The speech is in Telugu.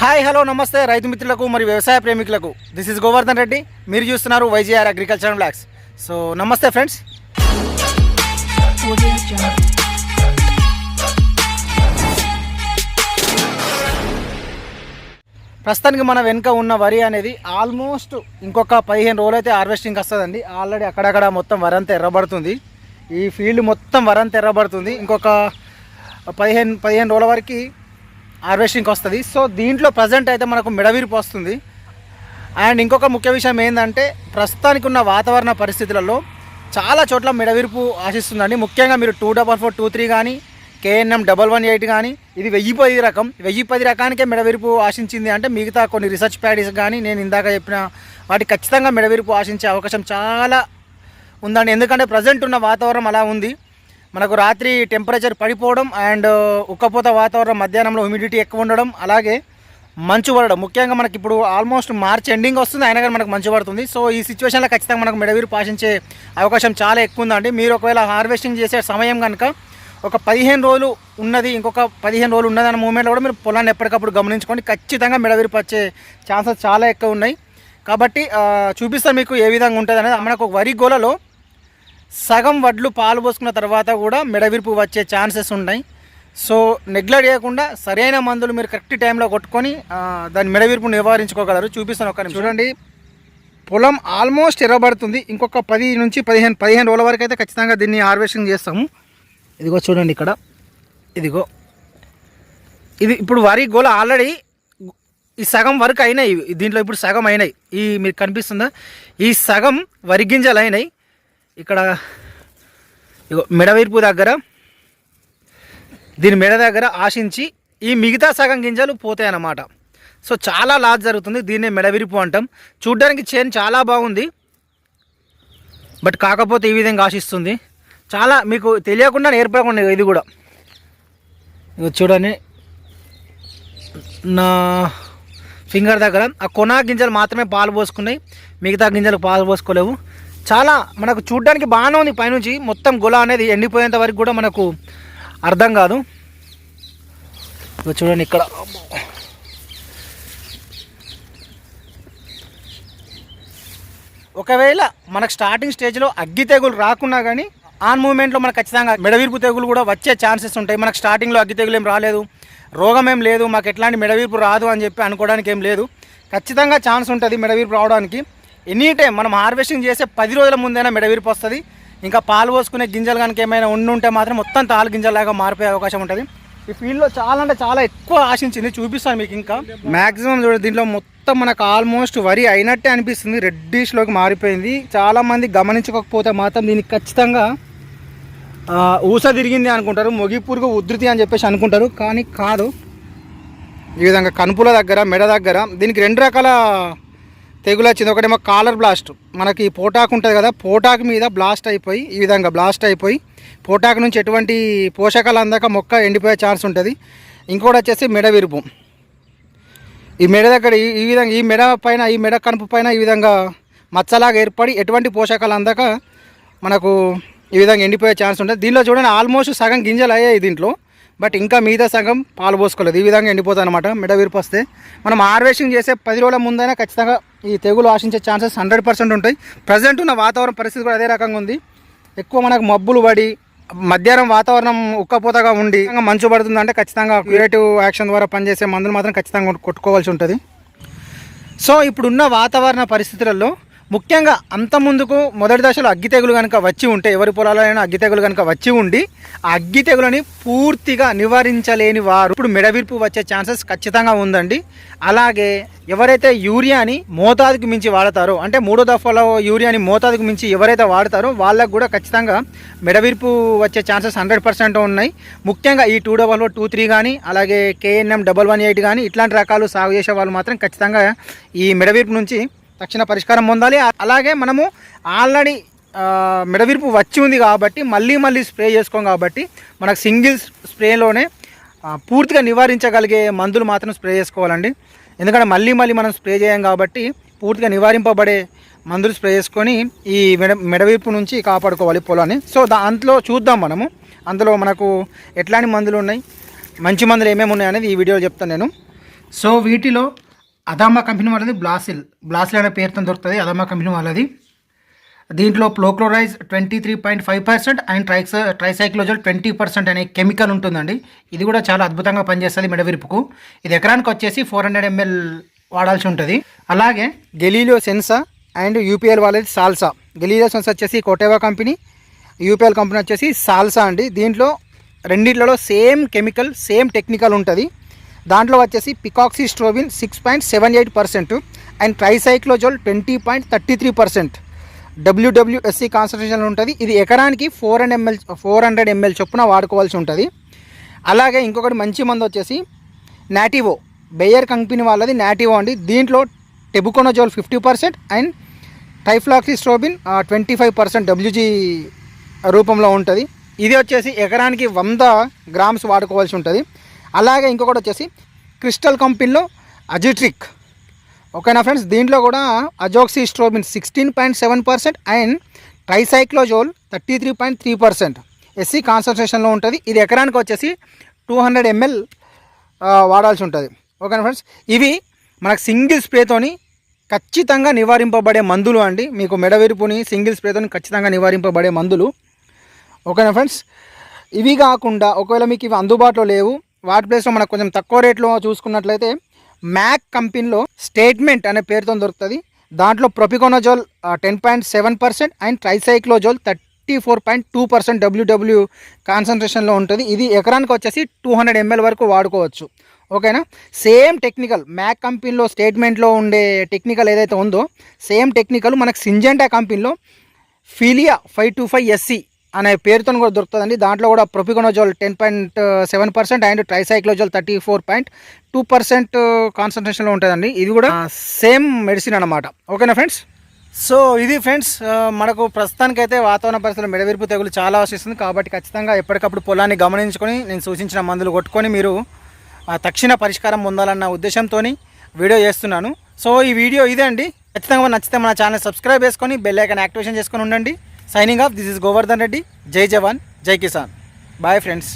హాయ్ హలో నమస్తే రైతు మిత్రులకు మరి వ్యవసాయ ప్రేమికులకు. This is Govardhan Reddy. మీరు చూస్తున్నారు వైజీఆర్ అగ్రికల్చర్ బ్లాగ్స్ సో నమస్తే ఫ్రెండ్స్ ప్రస్తుతానికి మన వెనుక ఉన్న వరి అనేది ఆల్మోస్ట్ ఇంకొక పదిహేను రోజులు అయితే హార్వెస్టింగ్ వస్తుందండి. ఆల్రెడీ అక్కడక్కడ మొత్తం వరంతా ఎర్రబడుతుంది. ఈ ఫీల్డ్ మొత్తం వరి అంతా ఎర్రబడుతుంది. ఇంకొక పదిహేను పదిహేను రోజుల వరకు హార్వెస్టింగ్కి వస్తుంది. సో దీంట్లో ప్రజెంట్ అయితే మనకు మెడవీర్పు వస్తుంది. అండ్ ఇంకొక ముఖ్య విషయం ఏంటంటే ప్రస్తుతానికి ఉన్న వాతావరణ పరిస్థితులలో చాలా చోట్ల మెడవిరుపు ఆశిస్తుందండి. ముఖ్యంగా మీరు two double four two three కానీ కేఎన్ఎం డబల్ వన్ ఎయిట్ కానీ ఇది వెయ్యి పది రకం. వెయ్యి పది రకానికే మెడవిరుపు ఆశించింది అంటే మిగతా కొన్ని రీసెర్చ్ ప్యాడీస్ కానీ నేను ఇందాక చెప్పిన వాటి ఖచ్చితంగా మెడవిరుపు ఆశించే అవకాశం చాలా ఉందండి. ఎందుకంటే ప్రజెంట్ ఉన్న వాతావరణం అలా ఉంది. మనకు రాత్రి టెంపరేచర్ పడిపోవడం అండ్ uh, ఉక్కపోత వాతావరణం మధ్యాహ్నంలో హ్యూమిడిటీ ఎక్కువ ఉండడం అలాగే మంచు పడడం. ముఖ్యంగా మనకి ఇప్పుడు ఆల్మోస్ట్ మార్చ్ ఎండింగ్ వస్తుంది అయినా కానీ మనకు మంచు పడుతుంది. సో ఈ సిచ్యువేషన్లో ఖచ్చితంగా మనకు మెడవీరు పాషించే అవకాశం చాలా ఎక్కువ ఉందండి. మీరు ఒకవేళ హార్వెస్టింగ్ చేసే సమయం కనుక ఒక పదిహేను రోజులు ఉన్నది ఇంకొక పదిహేను రోజులు ఉన్నది అనే మూమెంట్లో కూడా మీరు పొలాన్ని ఎప్పటికప్పుడు గమనించుకొని ఖచ్చితంగా మెడవీరు పచ్చే ఛాన్సెస్ చాలా ఎక్కువ ఉన్నాయి. కాబట్టి uh, చూపిస్తాను మీకు ఏ విధంగా ఉంటుంది అనేది మనకు ఒక వరి గోలలో సగం వడ్లు పాలు పోసుకున్న తర్వాత కూడా మెడవిరుపు వచ్చే ఛాన్సెస్ ఉన్నాయి. సో నెగ్లెక్ట్ చేయకుండా సరైన మందులు మీరు కరెక్ట్ టైంలో కొట్టుకొని దాని మెడవిరుపు నివారించుకోగలరు. చూపిస్తాను ఒక చూడండి పొలం ఆల్మోస్ట్ ఎర్రబడుతుంది. ఇంకొక పది నుంచి పదిహేను పదిహేను రోజుల వరకు అయితే ఖచ్చితంగా దీన్ని హార్వెస్టింగ్ చేస్తాము. ఇదిగో చూడండి ఇక్కడ. ఇదిగో. ఇది ఇప్పుడు వరి గోల ఆల్రెడీ ఈ సగం వరకు అయినాయి. దీంట్లో ఇప్పుడు సగం అయినాయి. ఈ మీకు కనిపిస్తుందా? ఈ సగం వరి గింజలు అయినాయి. ఇక్కడ మెడవీర్పు దగ్గర దీని మెడ దగ్గర ఆశించి ఈ మిగతా సగం గింజలు పోతాయి అన్నమాట సో చాలా లాస్ జరుగుతుంది దీన్నే మెడవిరుపు అంటాం. చూడ్డానికి చేను చాలా బాగుంది. బట్ కాకపోతే ఈ విధంగా ఆశిస్తుంది. చాలా మీకు తెలియకుండా ఏర్పడకుండా ఇది కూడా. ఇగో చూడండి. నా ఫింగర్ దగ్గర ఆ కొనా గింజలు మాత్రమే పాలు పోసుకున్నాయి. మిగతా గింజలు పాలు పోసుకోలేవు. చాలా మనకు చూడ్డానికి బాగానే ఉంది పైనుంచి. మొత్తం గుల అనేది ఎండిపోయేంత వరకు కూడా మనకు అర్థం కాదు. చూడండి ఇక్కడ. ఒకవేళ మనకు స్టార్టింగ్ స్టేజ్లో అగ్గి తెగులు రాకున్నా కానీ ఆన్ మూమెంట్లో మనకు ఖచ్చితంగా మెడవీర్పు తెగులు కూడా వచ్చే ఛాన్సెస్ ఉంటాయి. మనకు స్టార్టింగ్లో అగ్గి తెగులు ఏం రాలేదు. రోగం ఏం లేదు. మాకు ఎట్లాంటి మెడవీర్పు రాదు అని చెప్పి అనుకోవడానికి ఏం లేదు. ఖచ్చితంగా ఛాన్స్ ఉంటుంది మెడవీర్పు రావడానికి. ఎనీ టైం మనం హార్వెస్టింగ్ చేసే పది రోజుల ముందైనా మెడవీర్పు వస్తుంది. ఇంకా పాలు పోసుకునే గింజలు కనుక ఏమైనా ఉండుంటే ఉంటే మాత్రం మొత్తం తాలు గింజలాగా మారిపోయే అవకాశం ఉంటుంది. ఈ ఫీల్డ్లో చాలా అంటే చాలా ఎక్కువ ఆశించింది చూపిస్తాను మీకు ఇంకా. మ్యాక్సిమం చూడండి దీంట్లో మొత్తం మనకు ఆల్మోస్ట్ వరి అయినట్టే అనిపిస్తుంది రెడ్డిష్లోకి మారిపోయింది. చాలామంది గమనించకపోతే మాత్రం దీనికి ఖచ్చితంగా ఊస తిరిగింది అనుకుంటారు మొగి పురుగు ఉధృతి అని చెప్పేసి అనుకుంటారు కానీ కాదు. ఈ విధంగా కనుపుల దగ్గర మెడ దగ్గర దీనికి రెండు రకాల తెగులు వచ్చింది ఒకటేమో కాలర్ బ్లాస్ట్. మనకి పోటాకు ఉంటుంది కదా పోటాకు మీద బ్లాస్ట్ అయిపోయి ఈ విధంగా బ్లాస్ట్ అయిపోయి పోటాకు నుంచి ఎటువంటి పోషకాలు అందాక మొక్క ఎండిపోయే ఛాన్స్ ఉంటుంది. ఇంకోటి వచ్చేసి మెడ విరుపు. ఈ మెడ దగ్గర ఈ ఈ విధంగా ఈ మెడ పైన ఈ మెడ కనుపు పైన ఈ విధంగా మచ్చలాగా ఏర్పడి ఎటువంటి పోషకాలు అందాక మనకు ఈ విధంగా ఎండిపోయే ఛాన్స్ ఉంటుంది. దీనిలో చూడండి ఆల్మోస్ట్ సగం గింజలు అయ్యాయి దీంట్లో. బట్ ఇంకా మిగతా సగం పాలు పోసుకోలేదు. ఈ విధంగా ఎండిపోతుంది అనమాట మెడ విరుపు వస్తే. మనం హార్వెస్టింగ్ చేసే పది రోజుల ముందైనా ఖచ్చితంగా ఈ తెగులు ఆశించే ఛాన్సెస్ హండ్రెడ్ పర్సెంట్ ఉంటాయి. ప్రజెంట్ ఉన్న వాతావరణ పరిస్థితి కూడా అదే రకంగా ఉంది. ఎక్కువ మనకు మబ్బులు పడి మధ్యాహ్నం వాతావరణం ఉక్కపోతగా ఉండి ఇంకా మంచు పడుతుందంటే ఖచ్చితంగా క్యూరేటివ్ యాక్షన్ ద్వారా పనిచేసే మందులు మాత్రం ఖచ్చితంగా కొట్టుకోవాల్సి ఉంటుంది. సో ఇప్పుడున్న వాతావరణ పరిస్థితులలో ముఖ్యంగా అంత ముందుకు మొదటి దశలో అగ్గి తెగులు కనుక వచ్చి ఉంటే ఎవరి పొలాలైనా అగ్గి తెగులు కనుక వచ్చి ఉండి ఆ అగ్గి తెగులని పూర్తిగా నివారించలేని వారు. ఇప్పుడు మెడవిర్పు వచ్చే ఛాన్సెస్ ఖచ్చితంగా ఉందండి. అలాగే ఎవరైతే యూరియాని మోతాదుకు మించి వాడతారో అంటే మూడో దఫాలో యూరియాని మోతాదుకు మించి ఎవరైతే వాడతారో వాళ్ళకు కూడా ఖచ్చితంగా మెడవిర్పు వచ్చే ఛాన్సెస్ హండ్రెడ్ పర్సెంట్ ఉన్నాయి. ముఖ్యంగా ఈ టూ డబల్ టూ త్రీ కానీ అలాగే కేఎన్ఎం డబల్ వన్ ఎయిట్ కానీ ఇట్లాంటి రకాలు సాగు చేసే వాళ్ళు మాత్రం ఖచ్చితంగా ఈ మెడవిర్పు నుంచి తక్షణ పరిష్కారం పొందాలి. అలాగే మనము ఆల్రెడీ మెడవిరుపు వచ్చి ఉంది కాబట్టి మళ్ళీ మళ్ళీ స్ప్రే చేసుకోం కాబట్టి మనకు సింగిల్ స్ప్రేలోనే పూర్తిగా నివారించగలిగే మందులు మాత్రం స్ప్రే చేసుకోవాలండి. ఎందుకంటే మళ్ళీ మళ్ళీ మనం స్ప్రే చేయం కాబట్టి పూర్తిగా నివారింపబడే మందులు స్ప్రే చేసుకొని ఈ మెడ మెడవీర్పు నుంచి కాపాడుకోవాలి పొలాన్ని. సో దాంట్లో చూద్దాం మనము. అందులో మనకు ఎట్లాంటి మందులు ఉన్నాయి? మంచి మందులు ఏమేమి ఉన్నాయి అనేది ఈ వీడియోలో చెప్తాను నేను. సో వీటిలో అదామా కంపెనీ వాళ్ళది బ్లాసిల్. బ్లాసిల్ అనే పేరుతో దొరుకుతుంది అదామా కంపెనీ వాళ్ళది. దీంట్లో ప్లోక్లోరైజ్ twenty three point five percent and ట్రైక్స్ tricyclazole twenty percent అనే కెమికల్ ఉంటుందండి. ఇది కూడా చాలా అద్భుతంగా పనిచేస్తుంది మెడవిరుపుకు. ఇది ఎకరానికి వచ్చేసి ఫోర్ హండ్రెడ్ ఎంఎల్ వాడాల్సి ఉంటుంది. అలాగే గెలీలో సెన్సా అండ్ యూపీఎల్ వాళ్ళది సాల్సా. గెలీలో సెన్సా వచ్చేసి కోటేవా కంపెనీ యూపీఎల్ కంపెనీ వచ్చేసి సాల్సా అండి. దీంట్లో రెండిట్లలో సేమ్ కెమికల్ సేమ్ టెక్నికల్ ఉంటుంది. దాంట్లో వచ్చేసి picoxystrobin six point seven eight percent and tricyclazole twenty point thirty three percent. WWSC concentration ఉంటుంది. ఇది ఎకరానికి four hundred ML four hundred ML చొప్పున వాడుకోవాల్సి ఉంటుంది. అలాగే ఇంకొకటి మంచి మందు వచ్చేసి నాటివో బెయర్ కంపెనీ వాళ్ళది నాటివో అండి. దీంట్లో tebuconazole fifty percent and trifloxystrobin twenty five percent WG రూపంలో ఉంటుంది. ఇది వచ్చేసి ఎకరానికి వంద గ్రామ్స్ వాడుకోవాల్సి ఉంటుంది. అలాగే ఇంకొకటి వచ్చేసి క్రిస్టల్ కంపెనీలో అజిట్రిక్. ఓకేనా ఫ్రెండ్స్? దీంట్లో కూడా azoxystrobin sixteen point seven percent and tricyclazole thirty three point three percent. SC కాన్సన్ట్రేషన్లో ఉంటుంది. ఇది ఎకరానికి వచ్చేసి టూ హండ్రెడ్ ఎంఎల్ వాడాల్సి ఉంటుంది. ఓకేనా ఫ్రెండ్స్? ఇవి మనకు సింగిల్ స్ప్రేతోని ఖచ్చితంగా నివారింపబడే మందులు అండి. మీకు మెడవిరుపుని సింగిల్ స్ప్రేతోని ఖచ్చితంగా నివారింపబడే మందులు. ఓకేనా ఫ్రెండ్స్? ఇవి కాకుండా ఒకవేళ మీకు ఇవి అందుబాటులో లేవు వాటి ప్లేస్లో మనకు కొంచెం తక్కువ రేట్లో చూసుకున్నట్లయితే మ్యాక్ కంపెనీలో స్టేట్మెంట్ అనే పేరుతో దొరుకుతుంది. దాంట్లో propiconazole ten point seven percent and tricyclazole thirty four point two percent WW కాన్సన్ట్రేషన్లో ఉంటుంది. ఇది ఎకరానికి వచ్చేసి టూ హండ్రెడ్ ఎంఎల్ వరకు వాడుకోవచ్చు. ఓకేనా? సేమ్ టెక్నికల్ మ్యాక్ కంపెనీలో స్టేట్మెంట్లో ఉండే టెక్నికల్ ఏదైతే ఉందో సేమ్ టెక్నికల్ మనకు సింజెంటా కంపెనీలో Filia five two five SC అనే పేరుతో కూడా దొరుకుతుందండి. దాంట్లో కూడా propiconazole ten point seven percent and tricyclazole thirty four point two percent కాన్సన్ట్రేషన్లో ఉంటుందండి. ఇది కూడా సేమ్ మెడిసిన్ అనమాట ఓకేనా ఫ్రెండ్స్? సో ఇది ఫ్రెండ్స్ మనకు ప్రస్తుతానికైతే వాతావరణ పరిస్థితులు మెడవిరుపు తెగులు చాలా ఆశిస్తుంది కాబట్టి ఖచ్చితంగా ఎప్పటికప్పుడు పొలాన్ని గమనించుకొని నేను సూచించిన మందులు కొట్టుకొని మీరు తక్షణ పరిష్కారం పొందాలన్న ఉద్దేశంతో వీడియో చేస్తున్నాను. సో ఈ వీడియో ఇదే అండి. ఖచ్చితంగా నచ్చితే మన ఛానల్ సబ్స్క్రైబ్ చేసుకొని బెల్ ఐకాన్ యాక్టివేషన్ చేసుకొని ఉండండి. Signing off this is Govardhan Reddy జై జవాన్ జై కిసాన్ బాయ్ ఫ్రెండ్స్